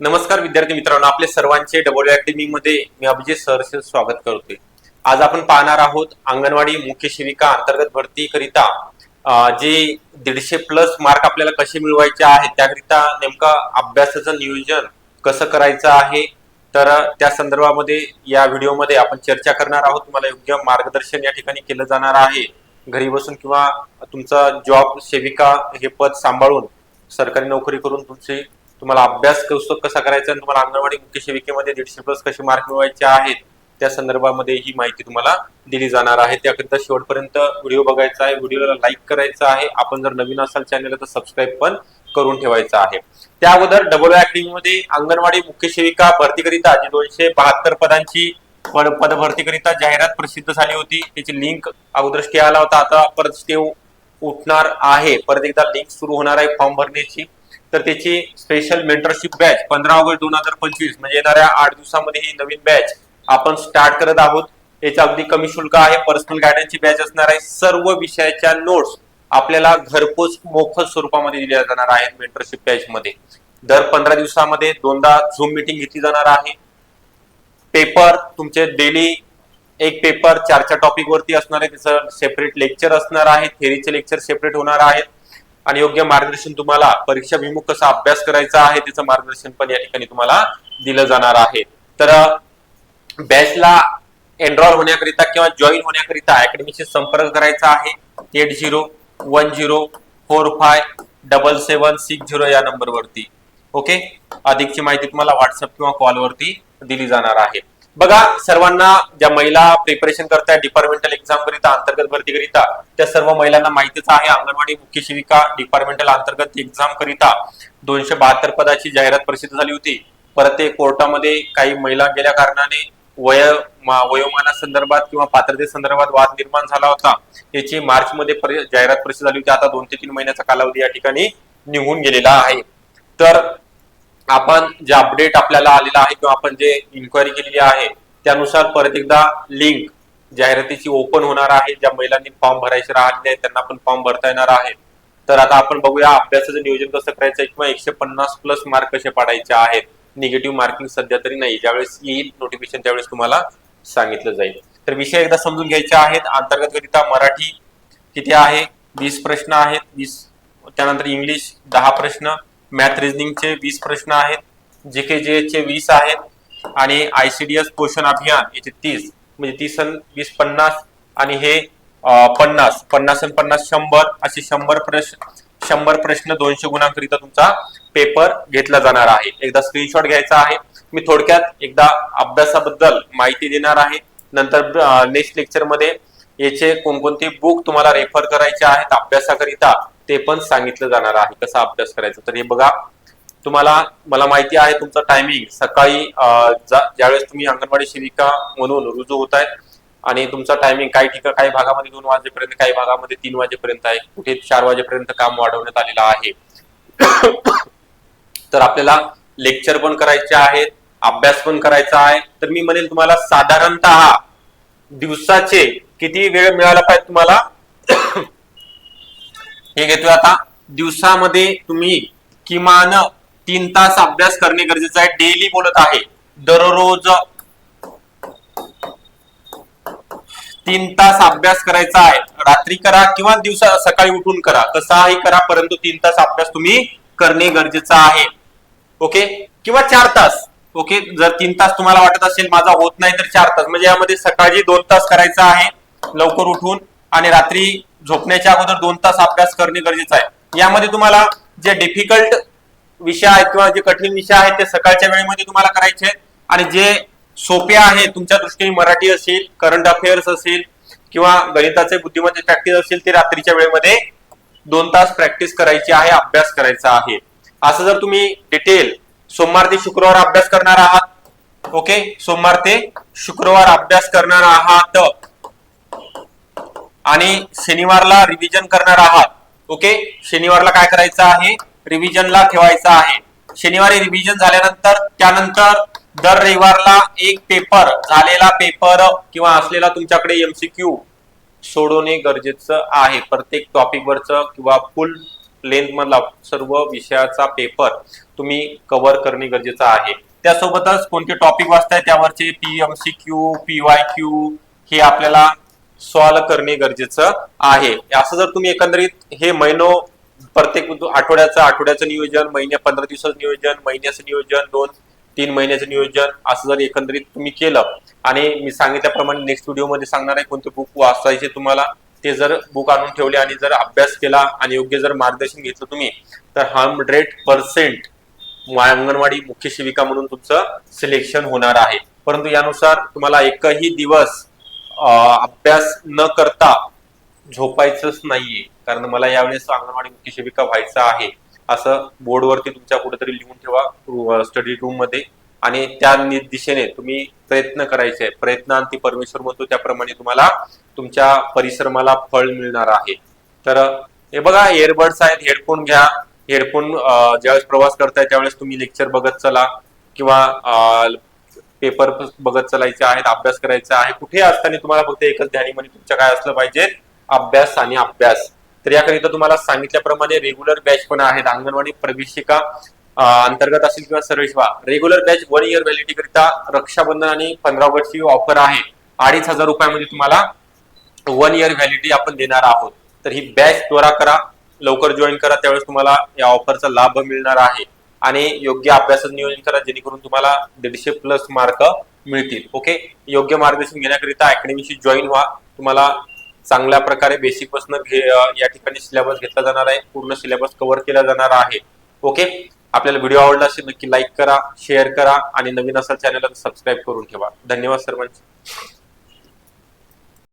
नमस्कार विद्यार्थी मित्रांनो आपले सर्वांचे डब्ल्यू अकॅडमी मध्ये मी अभिजित सहर्ष स्वागत करतोय. आज आपण पाहणार आहोत अंगणवाडी मुख्य सेविका अंतर्गत भरती करिता जे दीडशे प्लस मार्क आपल्याला कसे मिळवायचे आहेत त्याकरिता नेमकं अभ्यासाचं नियोजन कसं करायचं आहे तर त्या संदर्भामध्ये या व्हिडिओमध्ये आपण चर्चा करणार आहोत. तुम्हाला योग्य मार्गदर्शन या ठिकाणी केलं जाणार आहे. घरी बसून किंवा तुमचा जॉब सेविका हे पद सांभाळून सरकारी नोकरी करून तुमचे तुम्हाला अभ्यास कसं कसा करायचा आणि तुम्हाला अंगणवाडी मुख्य सेविकेमध्ये दीडशे प्लस कसे मार्क मिळवायचे आहेत त्या संदर्भामध्ये ही माहिती तुम्हाला दिली जाणार आहे. त्याकरिता शेवटपर्यंत व्हिडिओ बघायचा आहे व्हिडिओला लाईक करायचा आहे. आपण जर नवीन असाल चॅनलला तर सबस्क्राईब पण करून ठेवायचं आहे. त्या अगोदर डबलमध्ये अंगणवाडी मुख्य सेविका भरतीकरिता जी दोनशे बहात्तर पदांची पद पद भरतीकरिता जाहिरात प्रसिद्ध झाली होती. त्याची लिंक अगोदर स्टे आला होता. आता परत स्टे उठणार आहे. परत एकदा लिंक सुरू होणार आहे फॉर्म भरण्याची. तर त्याची स्पेशल मेंटरशिप बॅच पंधरा ऑगस्ट दोन हजार पंचवीस म्हणजे येणाऱ्या आठ दिवसामध्ये ही नवीन बॅच आपण स्टार्ट करत आहोत. याचं अगदी कमी शुल्क आहे. पर्सनल गायडन्सची बॅच असणार आहे. सर्व विषयाच्या नोट्स आपल्याला घरपोच मोफत स्वरूपामध्ये दिल्या जाणार आहेत मेंटरशिप बॅच मध्ये. दर पंधरा दिवसामध्ये दोनदा झूम मिटिंग घेतली जाणार आहे. पेपर तुमचे डेली एक पेपर चार चार टॉपिक वरती असणार आहे. त्याचं सेपरेट लेक्चर असणार आहे. थेरीचे लेक्चर सेपरेट होणार आहेत. आणि योग्य मार्गदर्शन तुम्हाला परीक्षा विमुख कसा अभ्यास करायचा आहे त्याचं मार्गदर्शन पण या ठिकाणी तुम्हाला दिलं जाणार आहे. तर बॅचला एनरोल होण्याकरिता किंवा जॉईन होण्याकरिता अकॅडमीशी संपर्क करायचा आहे. Eight zero one zero four five double seven six zero या नंबरवरती. ओके? अधिकची माहिती तुम्हाला व्हॉट्सअप किंवा कॉलवरती दिली जाणार आहे. बघा सर्वांना ज्या महिला प्रिपरेशन करतायत डिपार्टमेंटल एक्झाम करिता अंतर्गत भरती करिता त्या सर्व महिलांना माहितीच आहे अंगणवाडी मुख्य शिविका डिपार्टमेंटल अंतर्गत एक्झाम करिता. दोनशे बहात्तर पदाची जाहिरात प्रसिद्ध झाली होती. परत ते कोर्टामध्ये काही महिला गेल्या कारणाने वय वयोमानासंदर्भात किंवा पात्रतेसंदर्भात वाद निर्माण झाला होता. याची मार्च मध्ये जाहिरात प्रसिद्ध झाली होती. आता दोन ते तीन महिन्याचा कालावधी या ठिकाणी निघून गेलेला आहे. तर आपण जे अपडेट आपल्याला आलेला आहे किंवा आपण जे इन्क्वायरी केलेली आहे त्यानुसार परत एकदा लिंक जाहिरातीची ओपन होणार आहे ज्या महिलांनी फॉर्म भरायचे राहिले आहेत त्यांना पण फॉर्म भरता येणार आहे. तर आता आपण बघूया अभ्यासाचं नियोजन कसं करायचं आहे किंवा एकशे पन्नास प्लस मार्क कसे पाडायचे आहेत. निगेटिव्ह मार्किंग सध्या तरी नाही. ज्यावेळेस येईल नोटिफिकेशन त्यावेळेस तुम्हाला सांगितलं जाईल. तर विषय एकदा समजून घ्यायचे आहेत. अंतर्गत करिता मराठी किती आहे? वीस प्रश्न आहेत. वीस त्यानंतर इंग्लिश दहा प्रश्न. मॅथ रिझनिंगचे वीस प्रश्न आहेत जे के जे चे वीस आहेत आणि आय सी डी एस पोषण अभियान याचे तीस म्हणजे तीस वीस पन्नास आणि हे पन्नास पन्नास आणि पन्नास शंभर असे शंभर प्रश्न शंभर प्रश्न दोनशे गुणांकरिता तुमचा पेपर घेतला जाणार आहे. एकदा स्क्रीनशॉट घ्यायचा आहे. मी थोडक्यात एकदा अभ्यासाबद्दल माहिती देणार आहे. नंतर नेक्स्ट लेक्चरमध्ये याचे कोणकोणते बुक तुम्हाला रेफर करायचे आहेत अभ्यासाकरिता ते पण सांगितलं जाणार आहे कसा अभ्यास करायचा. तर हे बघा तुम्हाला मला माहिती आहे तुमचं टायमिंग सकाळी ज्यावेळेस तुम्ही अंगणवाडी सेविका म्हणून रुजू होत आहे आणि तुमचा टायमिंग काही ठिकाणी काही भागामध्ये दोन वाजेपर्यंत काही भागामध्ये तीन वाजेपर्यंत आहे. कुठे चार वाजेपर्यंत काम वाढवण्यात आलेलं आहे. तर आपल्याला लेक्चर पण करायचे आहेत अभ्यास पण करायचा आहे. तर मी म्हणेल तुम्हाला साधारणतः दिवसाचे किती वेळ मिळाला पाहिजे तुम्हाला? हे घेतोय आता. दिवसामध्ये तुम्ही किमान तीन तास अभ्यास करणे गरजेचं आहे. डेली बोलत आहे. दररोज तीन तास अभ्यास करायचा आहे. रात्री करा किंवा दिवसा सकाळी उठून करा. कसाही करा परंतु तीन तास अभ्यास तुम्ही करणे गरजेचं आहे. ओके? किंवा चार तास. ओके? जर तीन तास तुम्हाला वाटत असेल माझा होत नाही तर चार तास. म्हणजे यामध्ये सकाळी दोन तास करायचा आहे लवकर उठून. आणि रात्री झोपण्याच्या अगोदर दोन तास अभ्यास करणे गरजेचं आहे. यामध्ये तुम्हाला जे डिफिकल्ट विषय आहेत किंवा जे कठीण विषय आहेत ते सकाळच्या वेळेमध्ये तुम्हाला करायचे आहेत. आणि जे सोपे आहेत तुमच्या दृष्टीने मराठी असेल करंट अफेअर्स असेल किंवा गणिताचे बुद्धिमत्ते प्रॅक्टिस असेल ते रात्रीच्या वेळेमध्ये दोन तास प्रॅक्टिस करायची आहे अभ्यास करायचा आहे. असं जर तुम्ही डिटेल सोमवार ते शुक्रवार अभ्यास करणार आहात ओके सोमवार ते शुक्रवार अभ्यास करणार आहात. आणि शनिवारला रिव्हिजन करणार आहात. ओके शनिवारला काय करायचं आहे? रिव्हिजनला ठेवायचं आहे. शनिवारी रिव्हिजन झाल्यानंतर त्यानंतर दर रविवारला एक पेपर झालेला पेपर किंवा असलेला तुमच्याकडे एमसीक्यू सोडवणे गरजेचं आहे. प्रत्येक टॉपिक वरचं किंवा फुल लेंथ मधला सर्व विषयाचा पेपर तुम्ही कव्हर करणे गरजेचं आहे. त्यासोबतच कोणते टॉपिक वाचताय त्यावरचे पीएमसीक्यू पीवाय क्यू हे आपल्याला सॉल्व्ह करणे गरजेचं आहे. असं जर तुम्ही एकंदरीत हे महिनो प्रत्येक आठवड्याचं आठवड्याचं नियोजन महिन्या पंधरा दिवसाचं नियोजन महिन्याचं नियोजन दोन तीन महिन्याचं नियोजन असं जर एकंदरीत तुम्ही केलं आणि मी सांगितल्याप्रमाणे नेक्स्ट व्हिडिओमध्ये सांगणार आहे कोणते बुक वाचायचे तुम्हाला ते जर बुक आणून ठेवले आणि जर अभ्यास केला आणि योग्य जर मार्गदर्शन घेतलं तुम्ही तर हंड्रेड पर्सेंट अंगणवाडी मुख्य शिविका म्हणून तुमचं सिलेक्शन होणार आहे. परंतु यानुसार तुम्हाला एकही दिवस अभ्यास न करता झोपायचंच नाहीये. कारण मला यावेळेस अंगणवाडी मुख्य सेविका व्हायचं आहे. असं बोर्डवरती तुमच्या कुठेतरी लिहून ठेवा स्टडी रूममध्ये. आणि त्या नि- दिशेने तुम्ही प्रयत्न करायचे. प्रयत्नांती परमेश्वर म्हणतो त्याप्रमाणे तुम्हाला तुमच्या परिश्रमाला फळ मिळणार आहे. तर हे बघा एअरबड्स आहेत हेडफोन घ्या. हेडफोन ज्यावेळेस प्रवास करताय त्यावेळेस तुम्ही लेक्चर बघत चला. किंवा पेपर बघत चालायचे आहेत अभ्यास करायचा आहे. कुठे असताना तुम्हाला फक्त एकच म्हणजे तुमच्या काय असलं पाहिजे? अभ्यास आणि अभ्यास. तर याकरिता तुम्हाला सांगितल्याप्रमाणे रेग्युलर बॅच पण आहेत. अंगणवाडी प्रवेशिका अंतर्गत असेल किंवा सर्वेशवा रेग्युलर बॅच वन इयर व्हॅलिटी करिता रक्षाबंधन आणि पंधरा वर्षी ऑफर आहे. अडीच हजार रुपयामध्ये तुम्हाला वन इयर व्हॅलिडिटी आपण देणार आहोत. तर ही बॅच त्वरा करा लवकर जॉईन करा. त्यावेळेस तुम्हाला या ऑफरचा लाभ मिळणार आहे. आणि योग्य अभ्यासाचं नियोजन करा जेणेकरून तुम्हाला दीडशे प्लस मार्क मिळतील. ओके योग्य मार्गदर्शन घेण्याकरिता अकॅडमीशी जॉईन व्हा. तुम्हाला चांगल्या प्रकारे बेसिकपासून घे या ठिकाणी सिलेबस घेतला जाणार आहे. पूर्ण सिलेबस कव्हर केला जाणार आहे. ओके आपल्याला व्हिडिओ आवडला असेल नक्की लाईक करा शेअर करा आणि नवीन असाल चॅनलला सबस्क्राईब करून ठेवा. धन्यवाद सर्वांचे.